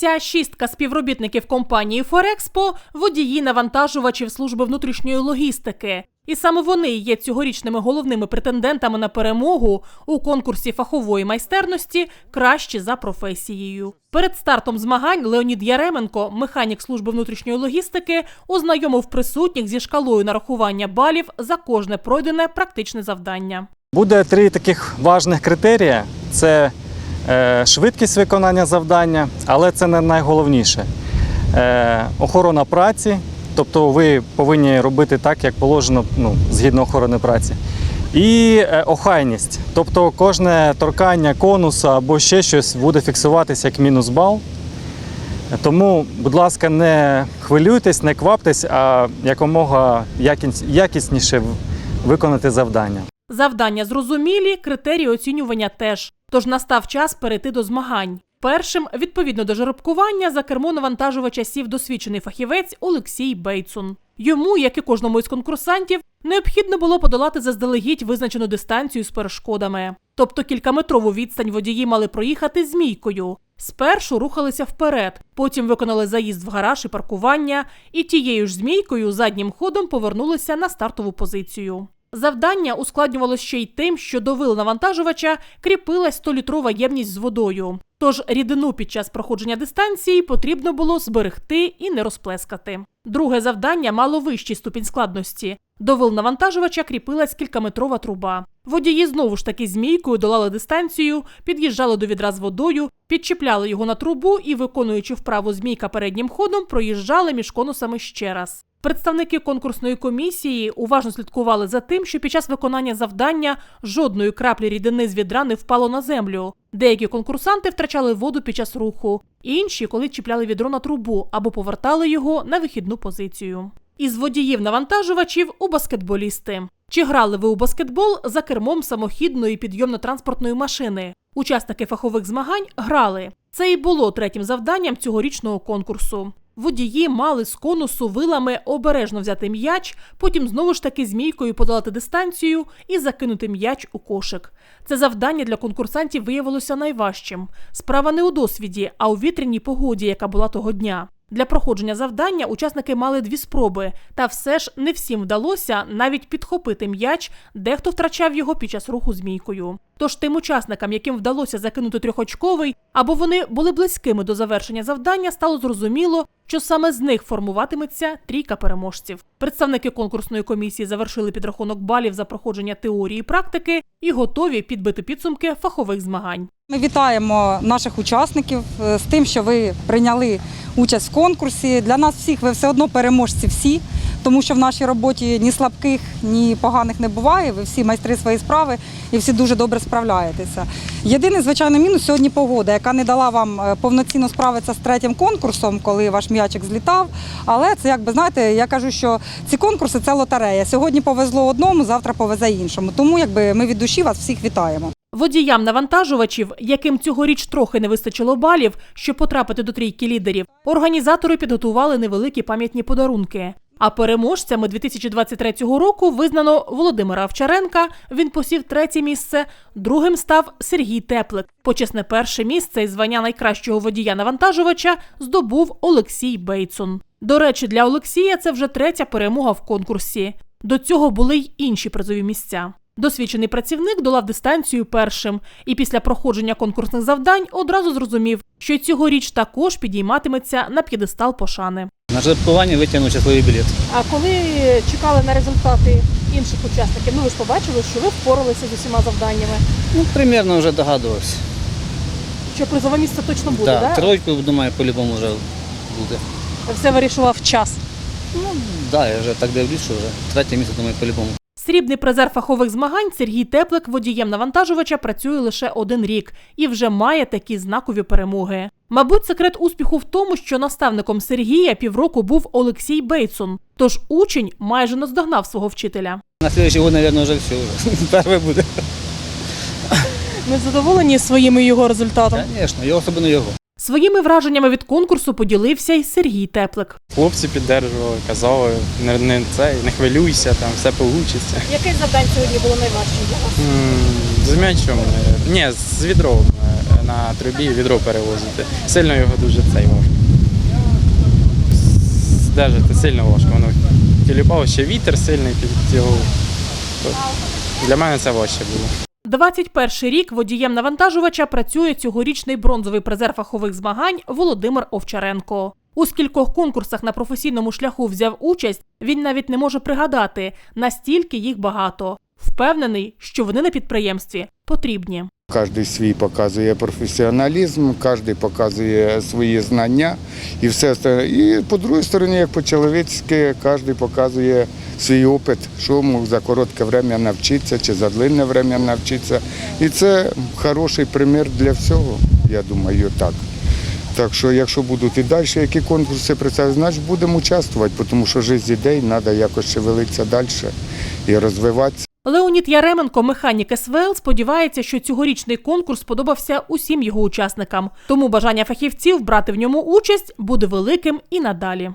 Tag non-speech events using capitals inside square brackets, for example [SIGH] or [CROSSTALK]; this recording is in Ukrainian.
Ця шістка співробітників компанії Форекспо водії навантажувачів служби внутрішньої логістики. І саме вони є цьогорічними головними претендентами на перемогу у конкурсі фахової майстерності кращі за професією. Перед стартом змагань Леонід Яременко, механік служби внутрішньої логістики, ознайомив присутніх зі шкалою нарахування балів за кожне пройдене практичне завдання. Буде три таких важних критерії: це швидкість виконання завдання, але це не найголовніше. Е, охорона праці, тобто ви повинні робити так, як положено ну, згідно охорони праці. І е, охайність, тобто кожне торкання конуса або ще щось буде фіксуватися як мінус бал. Тому, будь ласка, не хвилюйтесь, не кваптесь, а якомога якісніше виконати завдання. Завдання зрозумілі, критерії оцінювання теж. Тож настав час перейти до змагань. Першим, відповідно до жеребкування, за кермо навантажувача сів досвідчений фахівець Олексій Бейтсун. Йому, як і кожному із конкурсантів, необхідно було подолати заздалегідь визначену дистанцію з перешкодами. Тобто кількаметрову відстань водії мали проїхати змійкою. Спершу рухалися вперед, потім виконали заїзд в гараж і паркування, і тією ж змійкою заднім ходом повернулися на стартову позицію. Завдання ускладнювалося ще й тим, що до вил навантажувача кріпилась 100-літрова ємність з водою. Тож рідину під час проходження дистанції потрібно було зберегти і не розплескати. Друге завдання мало вищий ступінь складності. До вил навантажувача кріпилась кількаметрова труба. Водії знову ж таки змійкою долали дистанцію, під'їжджали до відра з водою, підчіпляли його на трубу і, виконуючи вправу змійка переднім ходом, проїжджали між конусами ще раз. Представники конкурсної комісії уважно слідкували за тим, що під час виконання завдання жодної краплі рідини з відра не впало на землю. Деякі конкурсанти втрачали воду під час руху, інші, коли чіпляли відро на трубу або повертали його на вихідну позицію. Із водіїв навантажувачів у баскетболісти. Чи грали ви у баскетбол за кермом самохідної підйомно-транспортної машини? Учасники фахових змагань грали. Це і було третім завданням цьогорічного конкурсу. Водії мали з конусу вилами обережно взяти м'яч, потім знову ж таки змійкою подолати дистанцію і закинути м'яч у кошик. Це завдання для конкурсантів виявилося найважчим. Справа не у досвіді, а у вітряній погоді, яка була того дня. Для проходження завдання учасники мали дві спроби, та все ж не всім вдалося навіть підхопити м'яч, дехто втрачав його під час руху змійкою. Тож тим учасникам, яким вдалося закинути трьохочковий, або вони були близькими до завершення завдання, стало зрозуміло, що саме з них формуватиметься трійка переможців. Представники конкурсної комісії завершили підрахунок балів за проходження теорії і практики і готові підбити підсумки фахових змагань. Ми вітаємо наших учасників е, з тим, що ви прийняли участь в конкурсі. Для нас всіх ви все одно переможці всі, тому що в нашій роботі ні слабких, ні поганих не буває. Ви всі майстри своєї справи і всі дуже добре справляєтеся. Єдиний, звичайно, мінус сьогодні погода, яка не дала вам е, повноцінно справитися з третім конкурсом, коли ваш м'ячик злітав. Але це якби знаєте, я кажу, що ці конкурси це лотерея. Сьогодні повезло одному, завтра повезе іншому. Тому якби ми від душі вас всіх вітаємо. Водіям навантажувачів, яким цьогоріч трохи не вистачило балів, щоб потрапити до трійки лідерів, організатори підготували невеликі пам'ятні подарунки. А переможцями 2023 року визнано Володимира Овчаренка. Він посів третє місце. Другим став Сергій Теплик. Почесне перше місце і звання найкращого водія навантажувача здобув Олексій Бейтсон. До речі, для Олексія це вже третя перемога в конкурсі. До цього були й інші призові місця. Досвідчений працівник долав дистанцію першим і після проходження конкурсних завдань одразу зрозумів, що цьогоріч також підійматиметься на п'єдестал пошани. На жеребкуванні витягнув щасливий білет. А коли чекали на результати інших учасників, ну ви ж побачили, що ви впоралися з усіма завданнями. Ну, примерно вже догадувався. Що призове місце точно буде, Так, да? тройку, думаю, по-любому вже буде. Все вирішував час. Ну, так, да, я вже так дивлюсь, що вже третє місце, думаю, по-любому. Срібний призер фахових змагань Сергій Теплик водієм навантажувача працює лише один рік і вже має такі знакові перемоги. Мабуть, секрет успіху в тому, що наставником Сергія півроку був Олексій Бейтсон. Тож учень майже наздогнав свого вчителя. На слідчий год, мабуть, вже все. [LAUGHS] Перше буде. Ми задоволені своїми його результатами. Звісно, його особливо його. Своїми враженнями від конкурсу поділився й Сергій Теплик. Хлопці піддержували, казали, не, не, це, не хвилюйся, там все вийде. Яке завдань сьогодні було найважчим для вас? З м'ячом, е, ні, з відром е, на трубі відро перевозити. Сильно його дуже цей важко. Здержати сильно важко. Воно тіліпало ще вітер сильний під його. Для мене це важче було. 21 рік водієм навантажувача працює цьогорічний бронзовий призер фахових змагань Володимир Овчаренко. У скількох конкурсах на професійному шляху взяв участь, він навіть не може пригадати, настільки їх багато. Впевнений, що вони на підприємстві потрібні. Кожен свій показує професіоналізм, кожен показує свої знання і все. І по другій стороні, як по-чоловічськи, кожен показує свій опит, що мог за коротке время навчитися чи за длинне время навчитися. І це хороший примір для всього, я думаю, так. Так що, якщо будуть і далі які конкурси представити, значить будемо участвувати, тому що життя ідей треба якось шевелитися далі і розвиватися. Леонід Яременко, механік СВЛ, сподівається, що цьогорічний конкурс сподобався усім його учасникам. Тому бажання фахівців брати в ньому участь буде великим і надалі.